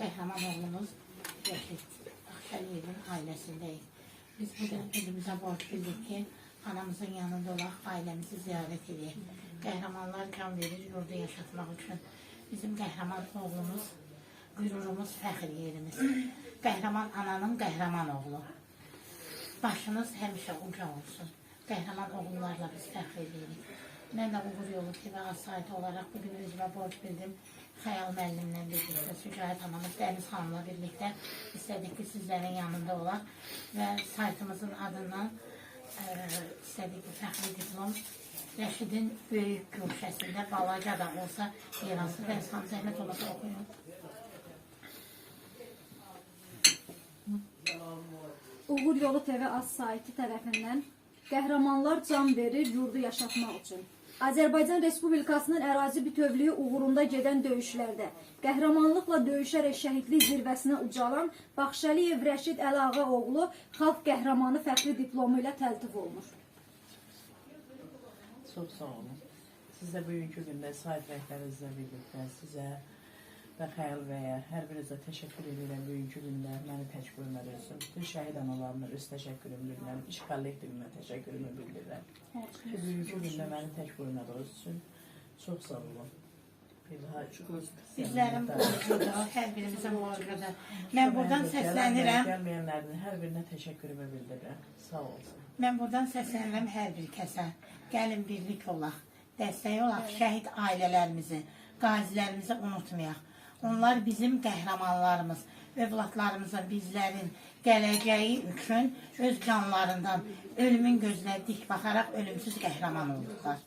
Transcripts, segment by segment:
qəhrəman oğlumuz Rəşid Axşəliyevin ailəsindəyik. Biz bu gün özümüzə borc bildik ki, anamızın yanında olaq, ailəmizi ziyarət edək. Qəhrəmanlar can verir yurda yaşatmaq üçün. Bizim qəhrəman oğlumuz, qürurumuz, fəxr yerimiz. Qəhrəman ananın qəhrəman oğlu. Başınız həmişə uca olsun. Qəhrəman oğullarla biz fəxr edirik. Mən də Uğur Yolu TV asayiti olaraq bugün özümə borc bildim. Xəyal müəllimlə birlikdə, Sücayət anamız Dəniz xanımla birlikdə istədik ki, sizlərin yanında olaq və saytımızın adından ə, istədik ki, fəxri diplom Rəşidin böyük gülşəsində balaca da olsa yer alsın. Və Sam zəhmət olmasa oxuyun. Uğur Yolu TV az saiti tərəfindən qəhrəmanlar can verir yurdu yaşatmaq üçün. Azərbaycan Respublikasının ərazi bütövlüyü uğrunda gedən döyüşlərdə qəhrəmanlıqla döyüşərək şəhidlik zirvəsinə ucalan Baxşəliyev Rəşid Əlağa oğlu xalq qəhrəmanı fəxri diplomu ilə təltif olunur. Çok sağ olun. Size bugünkü günde sahip rehberinizle birlikte size ve Xəyal bəyə hər birinizə təşəkkür edirəm bugünkü gündə məni tək qoymadınız. Bütün şəhid analarına öz təşəkkürümü bildirirəm. İş kollektivinə təşəkkürümü bildirirəm. Bugünkü gündə məni tək qoymadığınız üçün çox sağ olun. Sizlərin borcudur, hər birimizin borcudur. Mən buradan səslənirəm. Gəlməyənlərin hər birinə təşəkkürümü bildirirəm. Sağ olsun. Mən buradan səslənirəm hər bir kəsə. Gəlin birlik olaq, dəstək olaq, şəhid ailələrimizi, qazilərimizi unutmayaq. Onlar bizim qəhrəmanlarımız, övladlarımızın, bizlərin gələcəyi üçün öz canlarından ölümün gözünə dik baxaraq ölümsüz qəhrəman oldular.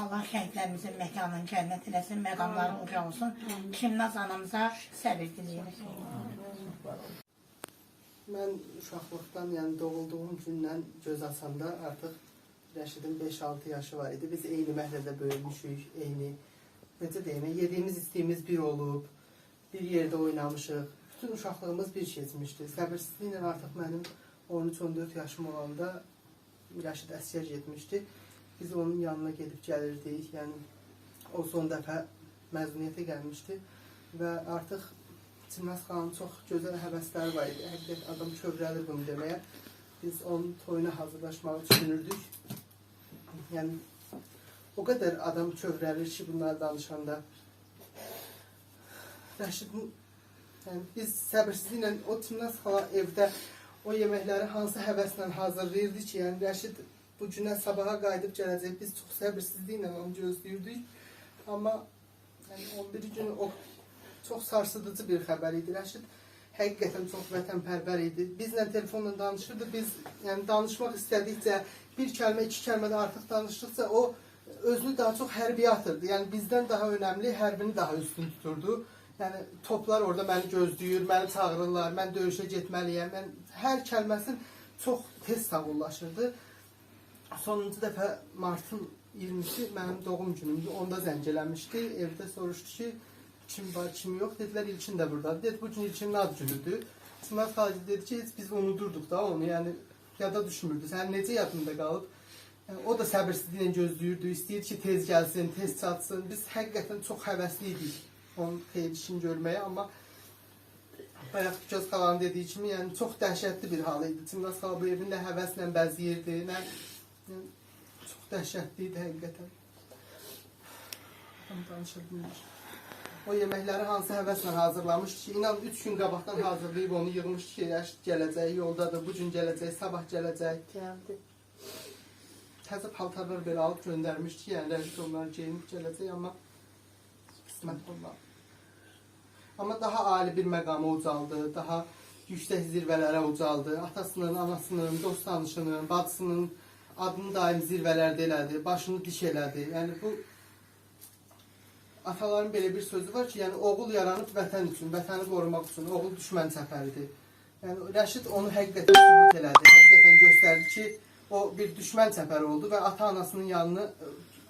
Allah şəhidlərimizin məkanını cənnət eləsin, məqamları uca olsun. Kimnaz anamıza səbir diləyirik. Mən uşaqlıqdan, yəni doğulduğum gündən göz açanda artıq Rəşidin 5-6 yaşı var idi. Biz eyni məhəllədə böyümüşük, eyni necə deyim, yediyimiz, içdiyimiz bir olub, bir yerdə oynamışıq. Bütün uşaqlığımız bir keçmişdi. Səbirsizliklə artıq mənim 13-14 yaşım olanda Rəşid əsgər getmişdi. Biz onun yanına gedib gəlirdik. Yəni o son dəfə məzuniyyətə gəlmişdi və artıq Çimnaz xanım çox gözəl həvəsləri var idi. Həqiqət adam kövrəlir bunu deməyə. Biz onun toyuna hazırlaşmağı düşünürdük. Yəni o qədər adam kövrəlir ki, bunları danışanda. Rəşidin yəni biz səbirsizliklə o Çimnaz xala evdə o yeməkləri hansı həvəslə hazırlayırdı ki, yəni Rəşid bu günə sabaha qayıdıb gələcək. Biz çox səbirsizliklə onu gözləyirdik. Amma yəni 11 gün o çox sarsıdıcı bir xəbər idi. Rəşid həqiqətən çox vətənpərvər idi. Bizlə telefonla danışırdı. Biz yəni danışmaq istədikcə bir kəlmə, iki kəlmə də artıq danışdıqca o özünü daha çox hərbiyə atırdı. Yəni bizdən daha önəmli hərbini daha üstün tuturdu. Yəni toplar orada məni gözləyir, məni çağırırlar, mən döyüşə getməliyəm. Mən hər kəlməsini çox tez sağollaşırdı. Sonuncu dəfə martın 20-si mənim doğum günümdür. Onda zəng eləmişdi. Evdə ki, kim var, kim yox. Dedilər İlkin də burdadır. Dedi bu gün İlkinin ad günüdür. Sınav xarici dedi ki, heç biz unudurduq da onu. Yəni yada düşmürdü. Sən necə yadında qalıb? Yəni, o da səbirsizliklə gözləyirdi. İstəyir ki, tez gəlsin, tez çatsın. Biz həqiqətən çox həvəsli onun xeyir işini görməyə, amma bayaq Göz xalanın dediyi kimi, yəni çox dəhşətli bir hal idi. Çimnaz xala bu evin də həvəslə bəzəyirdi. Nə, yəni, çox dəhşətli idi həqiqətən. Tam danışa bilmir. O yeməkləri hansı həvəslə hazırlamışdı ki, inan 3 gün qabaqdan hazırlayıb onu yığmışdı ki, Rəşid gələcək, yoldadır, bu gün gələcək, sabah gələcək. Gəldi. Təzə paltarlar belə alıb göndərmişdi yəni Rəşid onları geyinib gələcək, amma qismət olmadı. Amma daha ali bir məqama ucaldı, daha yüksək zirvələrə ucaldı. Atasının, anasının, dost tanışının, bacısının adını daim zirvələrdə elədi, başını diş elədi. Yəni bu ataların belə bir sözü var ki, yəni oğul yaranıb vətən üçün, vətəni qorumaq üçün, oğul düşmən səfəridir. Yəni Rəşid onu həqiqətən sübut elədi, həqiqətən göstərdi ki, o bir düşmən səfəri oldu və ata-anasının yanını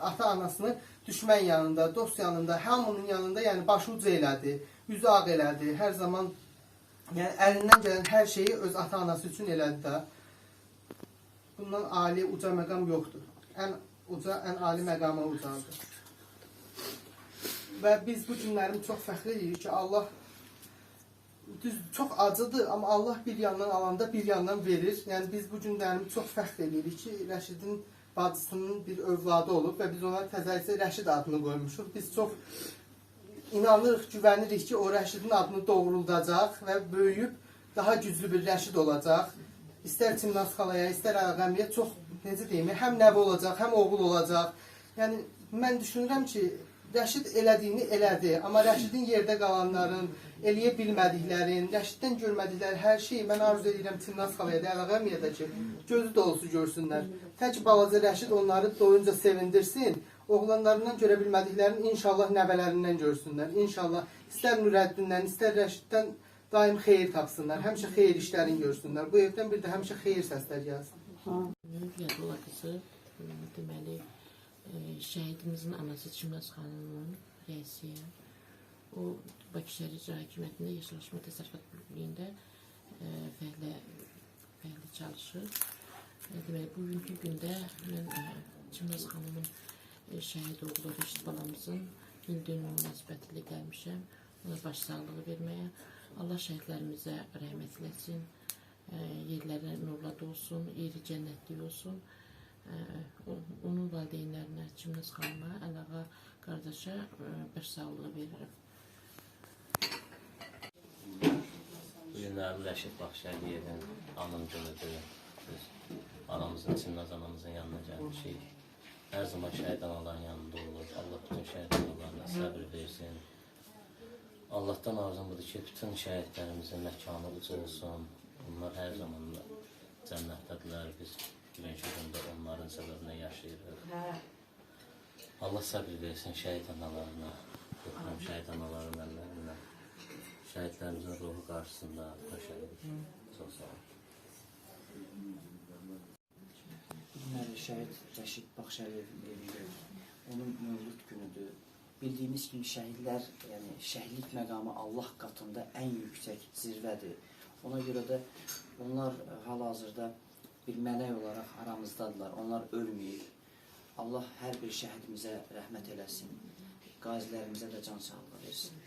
ata-anasını düşmən yanında, dost yanında, hamının yanında, yəni başı uca elədi, üzü ağ elədi. Hər zaman yəni əlindən gələn hər şeyi öz ata-anası üçün elədi də. Bundan ali uca məqam yoxdur. Ən uca, ən ali məqama ucaldı. Və biz bu günlərimi çox fəxr edirik ki, Allah düz çox acıdır, amma Allah bir yandan alanda bir yandan verir. Yəni biz bu günlərimi çox fəxr ki, Rəşidin bacısının bir övladı olub və biz ona təzəlicə Rəşid adını qoymuşuq. Biz çox inanırıq, güvənirik ki, o Rəşidin adını doğruldacaq və böyüyüb daha güclü bir Rəşid olacaq. İstər Çimnaz xalaya, istər Ağamiyə çox necə deyim, həm nəvə olacaq, həm oğul olacaq. Yəni mən düşünürəm ki, Rəşid elədiyini elədi, amma Rəşidin yerdə qalanların, eləyə bilmədiklərin, Rəşiddən görmədikləri hər şeyi mən arzu edirəm Çimnaz xalaya da, Ağamiyə də ki, gözü dolusu görsünlər. Tək balaca Rəşid onları doyunca sevindirsin. Oğlanlarından görə bilmədiklərini inşallah nəvələrindən görsünlər. İnşallah istər Nurəddindən, istər Rəşiddən daim xeyir tapsınlar. Həmişə xeyir işlərini görsünlər. Bu evdən bir də həmişə xeyir səslər gəlsin. Yadula qızı deməli e, şəhidimizin anası Çimnaz xanımın rəisiyə. O Bakı şəhər İcra Hakimiyyətində Yeşilləşmə Təsərrüfat Birliyində e, fəhlə çalışır. E, Deməli bugünkü gündə mən Çimnaz xanımın e, şəhid oğlu Reşit balamızın ildönümü münasibətilə gəlmişəm. Ona başsağlığı verməyə. Allah şəhidlərimizə rəhmət eləsin. E, yerləri nurla dolsun, yeri cənnətli olsun. E, o- onun valideynlərinə, Çimnaz xanıma, Əlağa qardaşa e, başsağlığı verirəm. Bu günlərim Rəşid Baxşəliyevin anım günüdür. Biz anamızın, Çimnaz anamızın yanına gəlmişik. Hər zaman şəhid anaların yanında olur. Allah bütün analarına səbir versin. Allahdan arzum budur ki, bütün şəhidlərimizin məkanı uca olsun. Onlar hər zaman cənnətdədirlər. Biz gündə onların səbəbinə yaşayırıq. Allah səbir versin şəhid analarına. Öpürəm şəhid anaların əllərindən. Şəhidlərimizin ruhu qarşısında paşayıq. Çox sağ olun. Şəhid Rəşid Baxşəliyevin evidir. Onun mövlud günüdür. Bildiyimiz kimi şəhidlər, yəni şəhidlik məqamı Allah qatında ən yüksək zirvədir. Ona görə də onlar hal-hazırda bir mələk olaraq aramızdadırlar. Onlar ölməyib. Allah hər bir şəhidimizə rəhmət eləsin. Qazilərimizə də can sağlığı versin.